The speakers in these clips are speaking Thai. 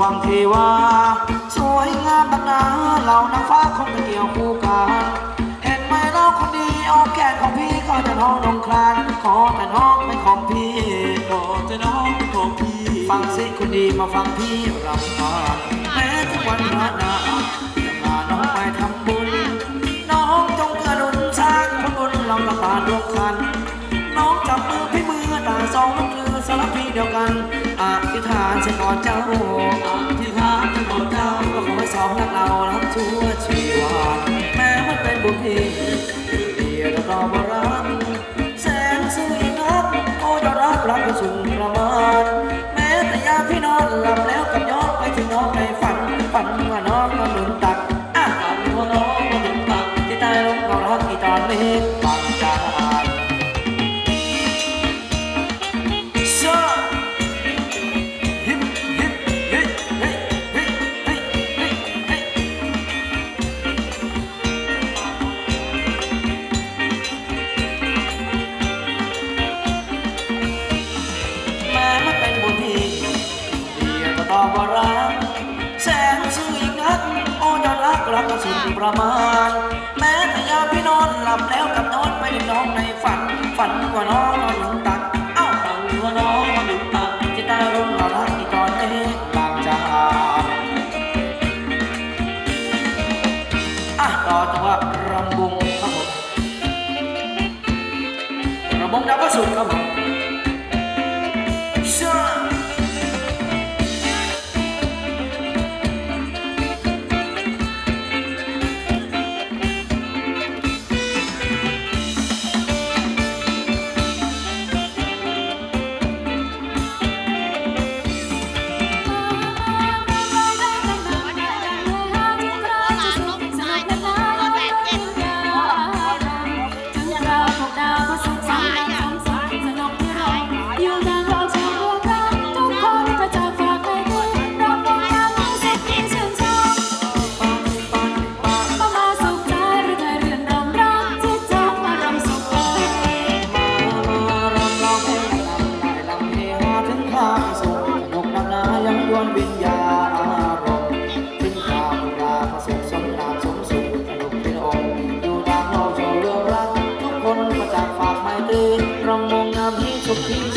วังเทวา สวยงามดังนาเหล่านางฟ้าคงจะเกี่ยวคู่กัน เห็นไหมเราคนดีเอาแก่ของพี่ก็จะน้องนงคลานขอแต่น้องเป็นของพี่โอ้แต่น้องของพี่ ฟังสิคนดีมาฟังพี่รำพานแม้ทุกวันพระนาจะพาน้องไปทำบุญ น้องจงกระดุนสร้างผลบุญเราตะปาดวงคัน น้องจับมือพี่มือตาสอง สารพีเดียวกันอธิษฐานเสียก่อนเจ้าอธิษฐานจะขอเจ้าก็ขอให้สองรักเรารักชั่วชีวาแม้มันเป็นบุญพี่เดียวเราบรักแสนซื่ออีกนักโอ้ยอดรักรักก็สุนประมาณแม้แต่ยาพี่นอนหลับแล้วกับย้อนไปถึงน้องในฝันฝันว่า ฝัว่าน้องนอนหนุนตักเอ้าฟังว่าน้องมาถึงตักที่ใต้ร่มเรารักที่ตอนเล็กบางจากอะต่อตัวรำบุงครับผมรำบุงดาวพระศุกร์ครับผม ตื่นรองมองงามที่สุดที่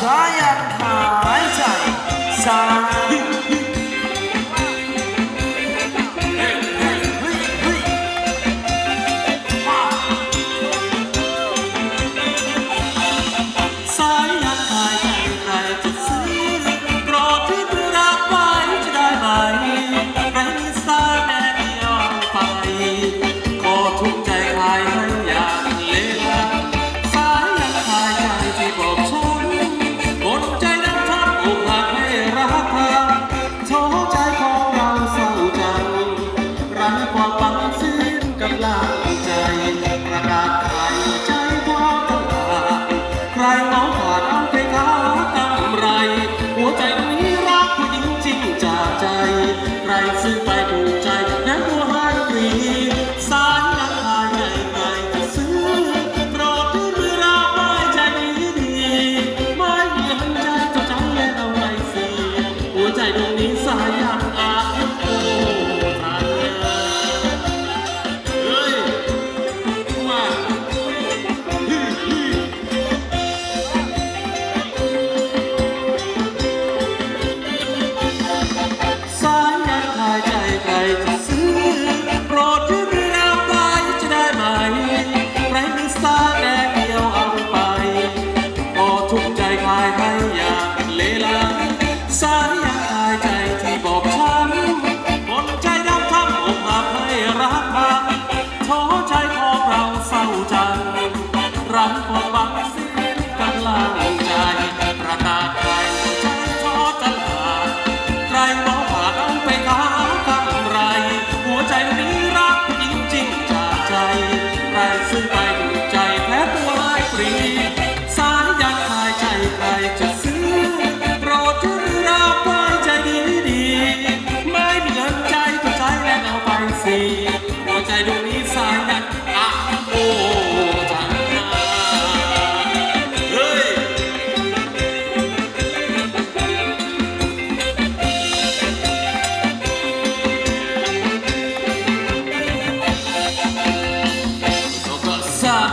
Australia.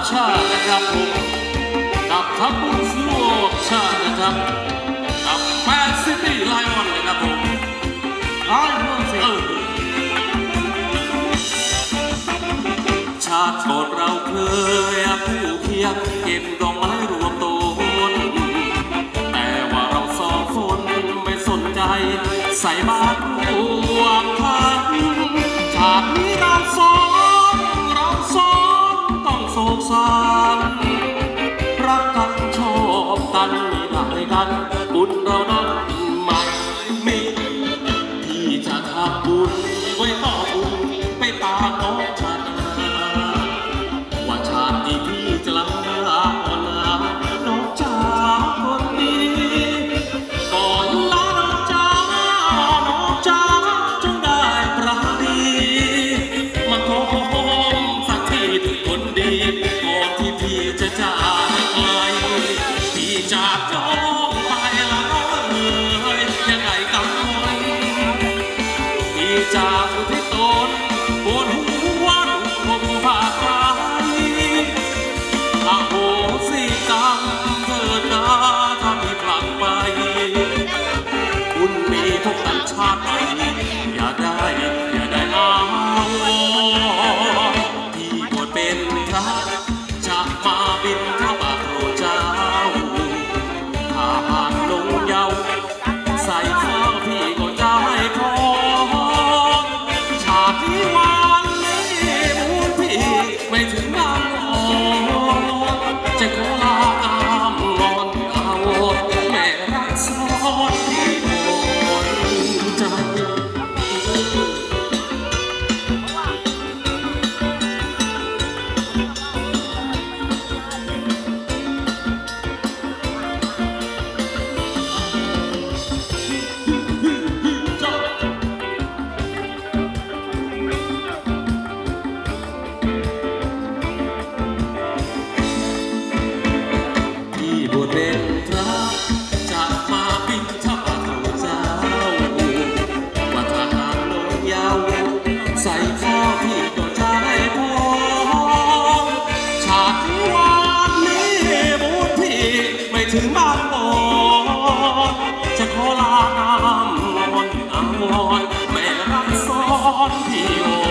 ชาตินะครับผมกับทัพบุญสโลกชาตินะครับกับแมนซิตี้ไลออนนะครับผมไลออนเออชาติก่อนเราเคยผู้เคียงเก็บดอกไม้รวมตนแต่ว่าเราสองคนไม่สนใจใส่บาตร no, no. hot างบอนจะขอลาน้ำงอนอ่างลอยแม่รักซ้อนพี่โอ